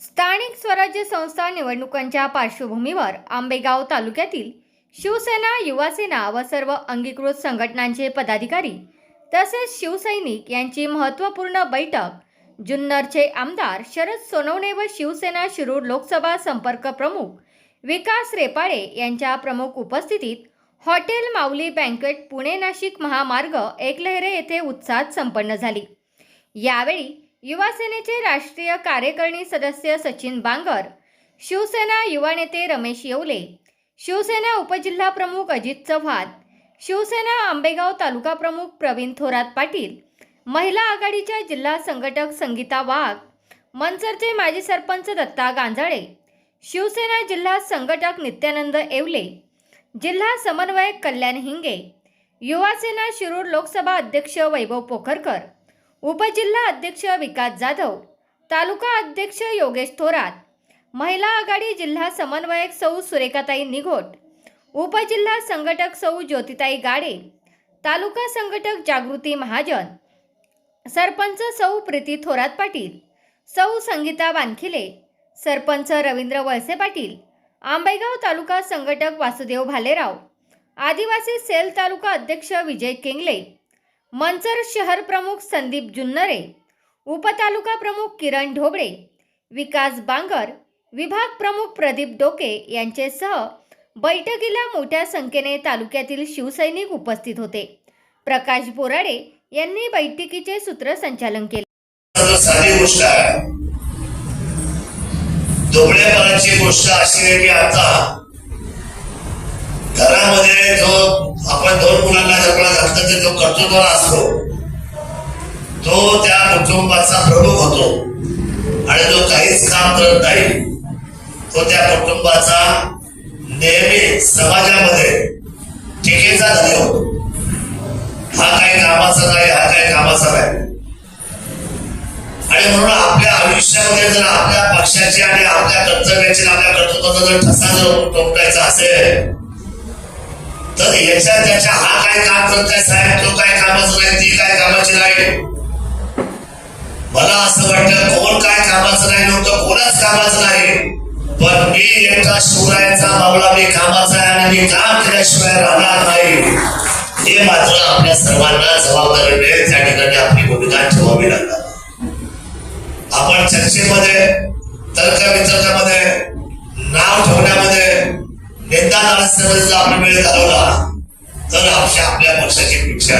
स्थानिक स्वराज्य संस्था निवडणुकांच्या पार्श्वभूमीवर आंबेगाव तालुक्यातील शिवसेना युवासेना व सर्व अंगीकृत संघटनांचे पदाधिकारी तसेच शिवसैनिक यांची महत्त्वपूर्ण बैठक जुन्नरचे आमदार शरद सोनवणे व शिवसेना शिरूर लोकसभा संपर्क प्रमुख विकास रेपाळे यांच्या प्रमुख उपस्थितीत हॉटेल माऊली बँकेट पुणे नाशिक महामार्ग एकलहरे येथे उत्साहात संपन्न झाली. यावेळी युवासेनेचे राष्ट्रीय कार्यकारिणी सदस्य सचिन बांगर शिवसेना युवा नेते रमेश येवले शिवसेना उपजिल्हा प्रमुख अजित चव्हाण शिवसेना आंबेगाव तालुका प्रमुख प्रवीण थोरात पाटील महिला आघाडीच्या जिल्हा संघटक संगीता वाघ मनसरचे माजी सरपंच दत्ता गांजाळे शिवसेना जिल्हा संघटक नित्यानंद येवले जिल्हा समन्वयक कल्याण हिंगे युवासेना शिरूर लोकसभा अध्यक्ष वैभव पोखरकर उपजिल्हा अध्यक्ष विकास जाधव तालुका अध्यक्ष योगेश थोरात महिला आघाडी जिल्हा समन्वयक सौ सुरेखाताई निघोट उपजिल्हा संघटक सौ ज्योतिताई गाडे तालुका संघटक जागृती महाजन सरपंच सौ प्रीती थोरात पाटील सौ संगीता वानखिले सरपंच रवींद्र वळसे पाटील आंबेगाव तालुका संघटक वासुदेव भालेराव आदिवासी सेल तालुका अध्यक्ष विजय केंगले मंचर शहर प्रमुख संदीप जुन्नरे उपतालुका प्रमुख किरण ढोबळे विकास बांगर विभाग प्रमुख प्रदीप डोके यांचेसह बैठकीला मोठ्या संख्येने तालुक्यातील शिवसैनिक उपस्थित होते. प्रकाश बोराडे यांनी बैठकीचे सूत्रसंचालन केले. साधी गोष्ट आहे. गोष्ट अशी आहे की आता घरामध्ये जो आपण दोन मुलांना जन्माला घातलं जो कर्तृत्वाला असतो तो त्या कुटुंबाचा प्रमुख होतो. आणि जो काहीच काम करत नाही तो त्या कुटुंबाचा नेहमी समाजामध्ये टीकेचा धनी होतो. हा काही कामाचा नाही हा काही कामाचा नाही. आणि म्हणून आपल्या आयुष्यामध्ये जर आपल्या पक्षाची आणि आपल्या कर्तव्याची आपल्या कर्तृत्वाचा जर ठसा जर टोकायचा असेल तर याच्या त्याच्या हा काय काम करताय साहेब? तो काय कामाचं नाही ती काय कामाची नाही. मला असं वाटलं कोण काय कामाचं नाही नव्हतं कोणाच कामाचं नाही. पण मी एका शिवरायांचा मावळा मी कामाचा आहे आणि मी काम केल्याशिवाय राहणार नाही. हे मात्र आपल्या सर्वांना जबाबदारीने त्या ठिकाणी आपली भूमिका ठेवावी लागणार. आपण चर्चेमध्ये तर्कवितर्कामध्ये नाव ठेवण्यामध्ये एकदा नाराजण्यामध्ये जर आपण वेळ घालवला तर आपल्या आपल्या पक्षाची परीक्षा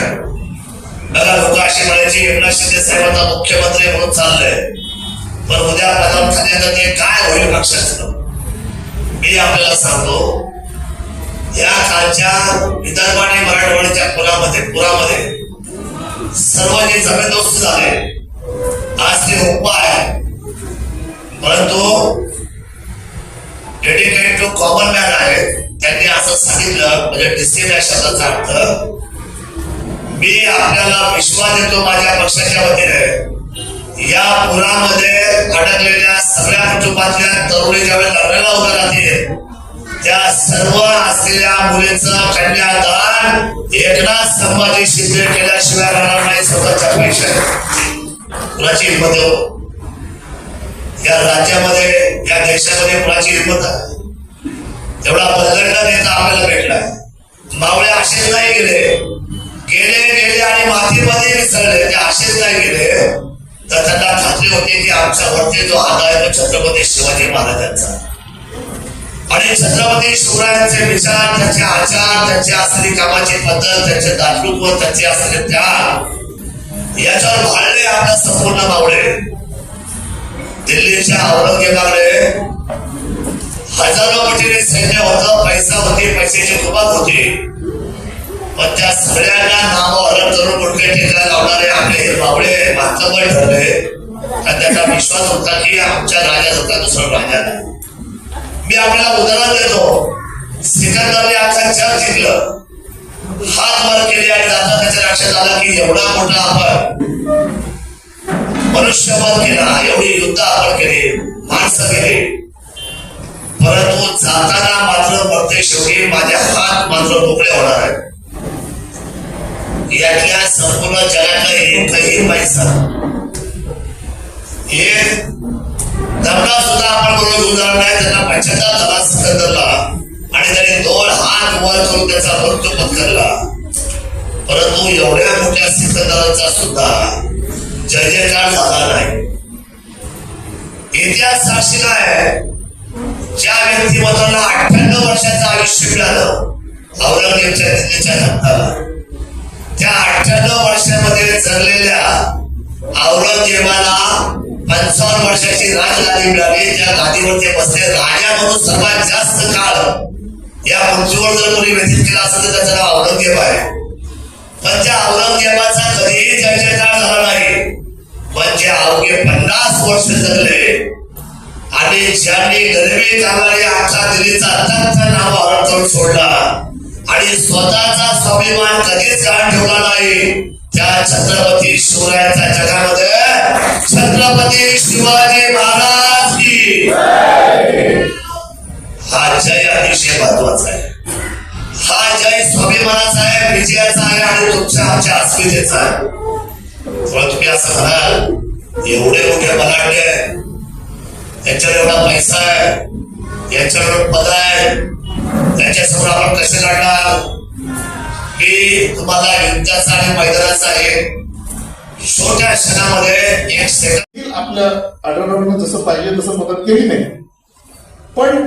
बघा लोक अशी म्हणायची एकनाथ शिंदे साहेब मुख्यमंत्री म्हणून चाललंय. पण उद्या प्रथम झाल्यानंतर ते काय होईल पक्षाचं? मी आपल्याला सांगतो या कालच्या विदर्भ आणि मराठवाड्याच्या पुरामध्ये पुरामध्ये सर्व जे जमीनदोस्त झाले म्हणजे डिसिजन या शब्दाचा अर्थ मी आपल्याला विश्वास देतो माझ्या पक्षाच्या वतीने. या पुरामध्ये अडकलेल्या सगळ्या कुटुंबातल्या तरुणी ज्यावेळेला लढायला उभ्या राहतील त्या सर्व असलेल्या मुलीचं कन्यादान एकनाथ संभाजी शिंदे केल्याशिवाय राहणार नाही स्वतःच्या पैशात कुणाची हिंमत हो? या राज्यामध्ये या देशामध्ये कुणाची हिंमत आहे? तेवढा बदलता नेता आपल्याला भेटला मावळे असेच नाही गेले. गेले गेले आणि मातीमध्ये मिसळले ते असेच नाही गेले. तर त्यांना खात्री होती की आमच्या वरती जो हात आहे तो छत्रपती शिवाजी महाराजांचा. आणि छत्रपती शिवरायांचे विचार त्यांचे आचार त्यांची असलेली कामाची पद्धत त्यांचे दातृत्व त्यांचे असलेले त्याग याच्यावर भाळले आपल्या संपूर्ण मावळे. दिल्लीच्या औरंगजेबाकडे हजारो कोटीने सैन्य होत पैसा होते पैशाची कुबात होते. पण त्या सगळ्यांना नामहरण करून गुडके टेकायला लावणारे आपले बाबळे मातबळ ठरले. आणि त्याचा विश्वास होता की आमच्या राजा होता दुसरा राजा मी आपल्याला उदाहरण देतो. सिकंदरने आमचा जग जिंकलं. हात वर केले आणि जाता त्याच्या लक्षात आलं की एवढा मोठा आपण मनुष्यवध केला एवढी युद्ध आपण केली माणसं केली. परंतु जाताना मात्र मध्य शेवटी माझ्या हात मात्र मोकळ्या होणार आहेत. यातल्या संपूर्ण जगातलं एकही पैसा एक दबडा सुद्धा आपण बरोबर उदाहरण आहे त्यांना पंचाहत्तर दबा सिकंदरला आणि त्याने दोन हात वर करून त्याचा मृत्यू पत्करला. परंतु एवढ्या मोठ्या सिकंदराचा सुद्धा जय जयकार झाला नाही. इतिहास साक्षीला आहे. ज्या व्यक्तिमत्वाला अठ्ठ्याण्णव वर्षाचं आयुष्य मिळालं औरंगजेबच्या दिल्लीच्या धक्काला. त्या अठ्ठ्याण्णव वर्षामध्ये जगलेल्या औरंगजेबाला पंचावन्न वर्षाची राजगादी मिळाली. त्या गादीवर ते बसले राजा म्हणून सर्वात जास्त काळ या पृथ्वीवर जर कोणी व्यतीत केला असेल तर त्याचं नाव औरंगजेब आहे. पण त्या औरंगजेबाचा कधीही जय झाला नाही. पण जे अवघे पन्नास वर्ष जगले आणि ज्यांनी गरिबी कामाने आमच्या दिलीचा अत्यंत नाव हरण सोडला. आणि स्वतःचा स्वाभिमान कधीच गाण ठेवला नाही. त्या छत्रपती शिवरायाच्या जगामध्ये छत्रपती शिवाजी महाराज की हा जय अतिशय महत्त्वाचा आहे. हा जय स्वाभिमानाचा आहे विजयाचा आहे आणि तुमच्या आमच्या अस्मितेचा आहे. तुम्ही असं म्हणाल एवढे मोठे बलाढ्य आहे एवढा पैसा आहे. यांच्यावर पद आहे. त्याच्यासमोर आपण कसे लढणार? मी तुम्हाला युद्धाचा आणि मैदानाचा आहे छोट्या क्षणामध्ये एक सेकंद आपल्या आढळून जसं पाहिजे तसं मदत केली नाही. पण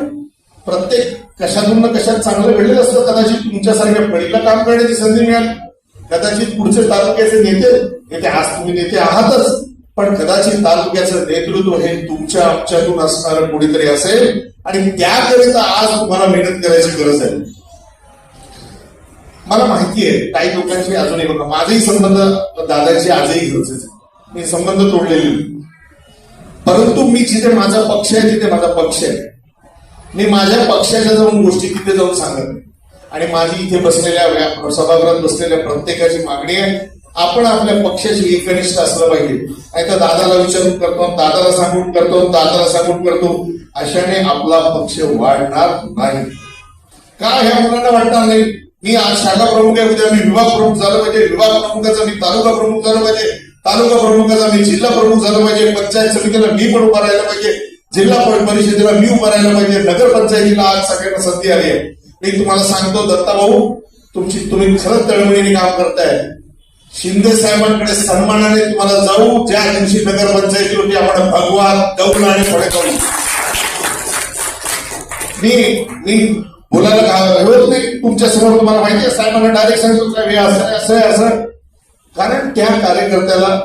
प्रत्येक कशातून कशात चांगलं घडलेलं असतं कदाचित तुमच्यासारख्या पहिला काम करण्याची संधी मिळाली. कदाचित पुढचे तालुक्याचे नेते नेते आज तुम्ही नेते आहातच. पण कदाचित तालुक्याचं नेतृत्व हे तुमच्या आमच्यातून असणारं कोणीतरी असेल आणि त्याकरिता आज तुम्हाला मेहनत करायची गरज आहे. मला माहिती आहे काही लोकांशी अजूनही बघा माझेही संबंध दादाची आजही घरचेच आहे. मी संबंध तोडलेले परंतु मी जिथे माझा पक्ष आहे तिथे माझा पक्ष आहे. मी माझ्या पक्षाच्या जाऊन गोष्टी तिथे जाऊन सांगत नाही. आणि माझी इथे बसलेल्या सभागृहात बसलेल्या प्रत्येकाची मागणी आहे आपण आपल्या पक्षाशी एकनिष्ठ असलं पाहिजे. नाही तर दादाला विचारून करतो दादाला सांगून करतो दादाला सांगून करतो. अशाने आपला पक्ष वाढणार नाही. का ह्या मुलांना वाटणार नाही? मी आज शाखा प्रमुख आहे उद्या मी विभाग प्रमुख झालं पाहिजे. विभाग प्रमुखाचा मी तालुका प्रमुख झालं पाहिजे. तालुका प्रमुखाचा मी जिल्हा प्रमुख झालं पाहिजे. पंचायत समितीला मी पण उभा राहिला पाहिजे. जिल्हा परिषदेला मी उभा राहिला पाहिजे. नगर पंचायतीला आज सगळ्यांना संधी आली आहे. मी तुम्हाला सांगतो दत्ता भाऊ तुमची तुम्ही खरंच तळमळीने काम करताय. शिंदे साहेबांकडे सन्मानाने तुम्हाला जाऊ. ज्या दिवशी नगरपंचायती होती आपण भगवान दौल आणि फळे मी मी बोलायला का- तुमच्यासमोर तुम्हाला माहिती आहे साहेबांना डायरेक्ट सांगतो काय असं आहे, असं आहे, असं. कारण त्या कार्यकर्त्याला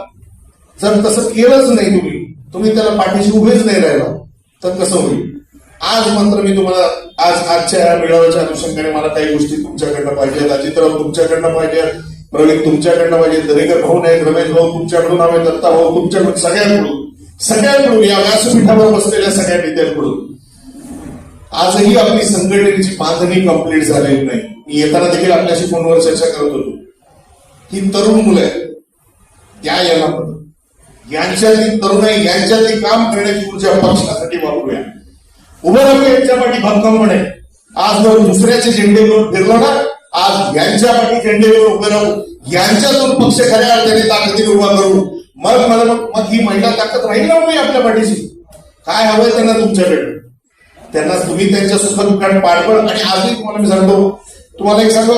जर तसं केलंच नाही तुम्ही तुम्ही त्याला पाठीशी उभेच नाही राहिला तर कसं होईल? आज मात्र मी तुम्हाला आज आजच्या या मेळाव्याच्या अनुषंगाने मला काही गोष्टी तुमच्याकडनं पाहिजे अजितराव तुमच्याकडनं पाहिजे प्रवीण तुमच्याकडनं म्हणजे माझे दरेकर भाऊ नाही रमेश भाऊ तुमच्याकडून आम्ही दत्ता भाऊ तुमच्याकडून सगळ्यांकडून सगळ्यांकडून या व्यासपीठावर बसलेल्या सगळ्या नेत्यांकडून. आजही आपली संघटनेची बांधणी कंप्लीट झालेली नाही. मी येताना देखील आपल्याशी फोनवर चर्चा करत होतो. ही तरुण मुलं आहेत. त्या याला यांच्यातली तरुणाई यांच्यातली काम करण्याची ऊर्जा पक्षासाठी वापरूया. उभं राहू यांच्यासाठी भक्कमपणे आज जर दुसऱ्याचे झेंडे घेऊन फिरलो ना आज यांच्या पाठी झेंडे उभे राहू यांच्यातून पक्ष खऱ्या अर्थाने ताकदीने उभा करू मग मला मग ही महिला ताकद राहील ना आपल्या पाठीशी? काय हवंय त्यांना तुमच्याकडे? त्यांना तुम्ही त्यांच्या सुखदुःखात पाठबळ आणि आजही तुम्हाला मी सांगतो तुम्हाला एक सांगतो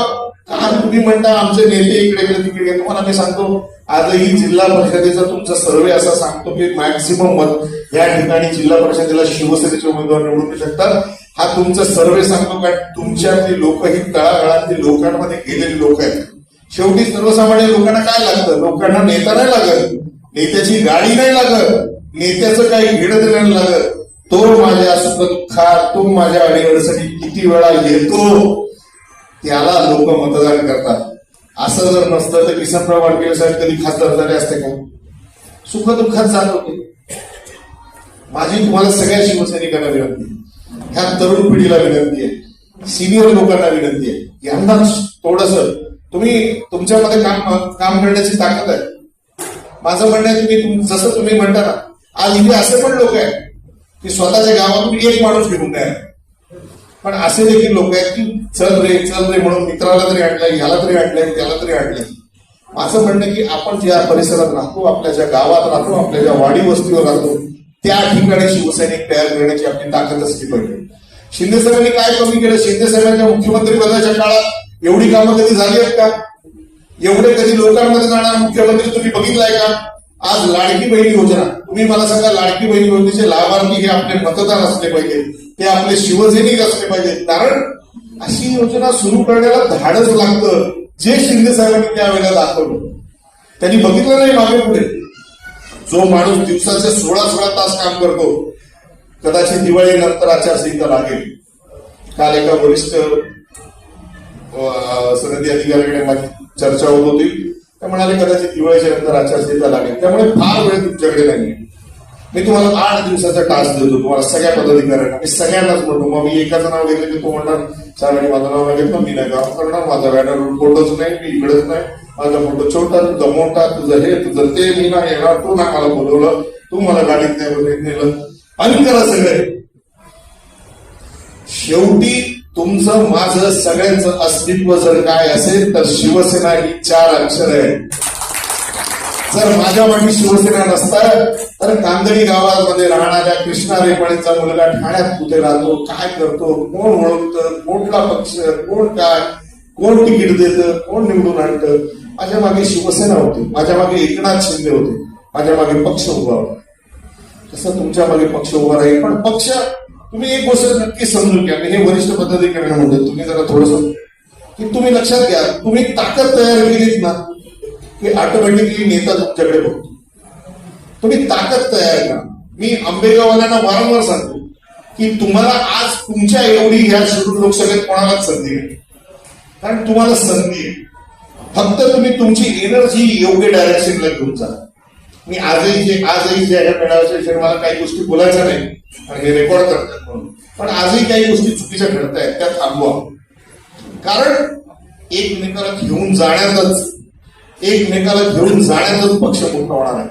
का तुम्ही म्हणता आमचे नेते इकडे इकडे तिकडे तुम्हाला मी सांगतो आजही जिल्हा परिषदेचा तुमचा सर्वे असा सांगतो की मॅक्सिमम मत या ठिकाणी जिल्हा परिषदेला शिवसेनेचे उमेदवार निवडून शकतात. हा तुमचा सर्वे सांगतो का? तुमच्यातली लोक ही तळागाळातली लोकांमध्ये गेलेली लोक आहेत. शेवटी सर्वसामान्य लोकांना काय लागतं? लोकांना नेता नाही लागत. नेत्याची गाडी नाही लागत. नेत्याचं काही घेणं नाही लागत. तो माझ्या सुखात तो माझ्या अडीअडचणी किती वेळा येतो? त्याला लोक मतदान करतात. असं जर नसतं तर किसनराव वाडके साहेब कधी खासदार झाले असते का? सुखदुःखात जात होते. माझी तुम्हाला सगळ्या शिवसैनिकांना विनंती. ह्या तरुण पिढीला विनंती आहे. सिनियर लोकांना विनंती आहे. यांना थोडस तुम्ही तुमच्यामध्ये काम काम करण्याची ताकद आहे. माझं म्हणणं आहे तुम्ही जसं तुम्ही म्हणता ना आज इथे असे पण लोक आहेत की स्वतःच्या गावातून एक माणूस घेऊन नाही पण असे देखील लोक आहेत की चल रे चल रे म्हणून मित्राला तरी आणलंय याला तरी आणलंय त्याला तरी आणलंय. माझं म्हणणं की आपण ज्या परिसरात राहतो आपल्या ज्या गावात राहतो आपल्या ज्या वाडी वस्तीवर राहतो त्या ठिकाणी शिवसैनिक तयार करण्याची आपली ताकद असली पाहिजे. शिंदे साहेबांनी काय कमी केलं? शिंदे साहेबांच्या मुख्यमंत्री पदाच्या काळात एवढी कामं कधी झाली आहेत का? एवढे कधी लोकांमध्ये जाणार मुख्यमंत्री तुम्ही बघितलाय का? आज लाडकी बहिणी योजना. तुम्ही मला सांगा लाडकी बहिणी योजनेचे लाभार्थी हे आपले मतदार असले पाहिजे ते आपले शिवसैनिक असले पाहिजेत कारण अशी योजना सुरू करण्याला धाडच लागतं जे शिंदे साहेबांनी त्यावेळेला दाखवलं. त्यांनी बघितलं नाही मागे पुढे. जो माणूस दिवसाचे सोळा सोळा तास काम करतो कदाचित दिवाळीनंतर आचारसंहिता लागेल. काल एका वरिष्ठ सनदी अधिकाऱ्याकडे माझी चर्चा होत होती. ते म्हणाले कदाचित दिवाळीच्या नंतर आचारसंहिता लागेल. त्यामुळे फार वेळ तुमच्याकडे नाही मी तुम्हाला आठ दिवसाचा टास्क देतो. तुम्हाला सगळ्या पदाधिकाऱ्यांना मी सगळ्यांनाच म्हणतो मग मी एकाचं नाव घेतलं की तो म्हणणार साहेबांनी माझं नाव घेतलं मी नाही काम करणार माझा बॅनर फोटोच नाही मी इकडेच नाही. माझा फोटो छोटा तुझा मोठा तुझं हे तुझं ते मी नाही येणार. तू ना मला बोलवलं. तू मला गाडीत नाही नेलं. आणि करा सगळे. शेवटी तुमचं माझं सगळ्यांचं अस्तित्व जर काय असेल तर शिवसेना ही चार अक्षर आहे जर माझ्या मागे शिवसेना नसता तर कांदळी गावामध्ये राहणाऱ्या कृष्णा रेपाणीचा मुलगा ठाण्यात कुठे राहतो काय करतो कोण ओळखतं कोणला पक्ष कोण काय कोण तिकीट देतं कोण निवडून आणतं माझ्या मागे शिवसेना होती. माझ्या मागे एकनाथ शिंदे होते. माझ्या मागे पक्ष उभा होता. तसं तुमच्या मागे पक्ष उभा राहील पण पक्ष तुम्ही एक गोष्ट नक्की समजून घ्या. मी हे वरिष्ठ पदाधिकारी म्हणतो तुम्ही जरा थोडस की तुम्ही लक्षात घ्या. तुम्ही ताकद तयार केलीत ना की ऑटोमॅटिकली नेता तुमच्याकडे बघतो. तुम्ही ताकद तयार करा. मी आंबेगाववाल्यांना वारंवार सांगतो की तुम्हाला आज तुमच्या एवढी ह्या शिरूर लोकसभेत कोणालाच संधी नाही. कारण तुम्हाला संधी आहे. फक्त तुम्ही तुमची एनर्जी योग्य डायरेक्शनला घेऊन जा. मी आजही जे आजही जे आहे मेळाव्याच्या विषयी मला काही गोष्टी बोलायच्या नाही. आणि हे रेकॉर्ड करतात म्हणून. पण आजही काही गोष्टी चुकीच्या घडतायत त्या थांबवा कारण एकमेकाला घेऊन जाण्यातच एकमेकाला घेऊन जाण्यातच पक्ष मोठा होणार आहे.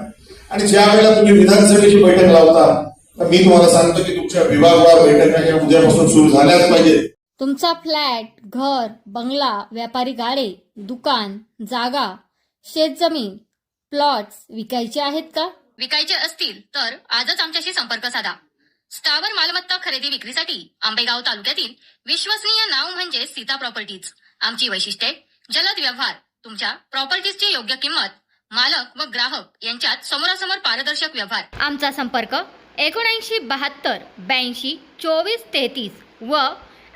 आणि ज्या वेळेला तुम्ही विधानसभेची बैठक लावता तर मी तुम्हाला सांगतो की तुमच्या विभागवार बैठका या उद्यापासून सुरू झाल्याच पाहिजे तुमचा फ्लॅट घर बंगला व्यापारी गाडे दुकान जागा शेतजमीन प्लॉट्स विकायचे आहेत का? विकायचे असतील तर आजच आमच्याशी संपर्क साधा. स्थावर मालमत्ता खरेदी विक्रीसाठी आंबेगाव तालुक्यातील विश्वसनीय नाव म्हणजे सीता प्रॉपर्टीज. आमची वैशिष्ट्ये जलद व्यवहार तुमच्या प्रॉपर्टीजची योग्य किंमत मालक व ग्राहक यांच्यात समोरासमोर पारदर्शक व्यवहार. आमचा संपर्क एकोणऐंशी बहात्तर ब्याऐंशी चोवीस तेहतीस व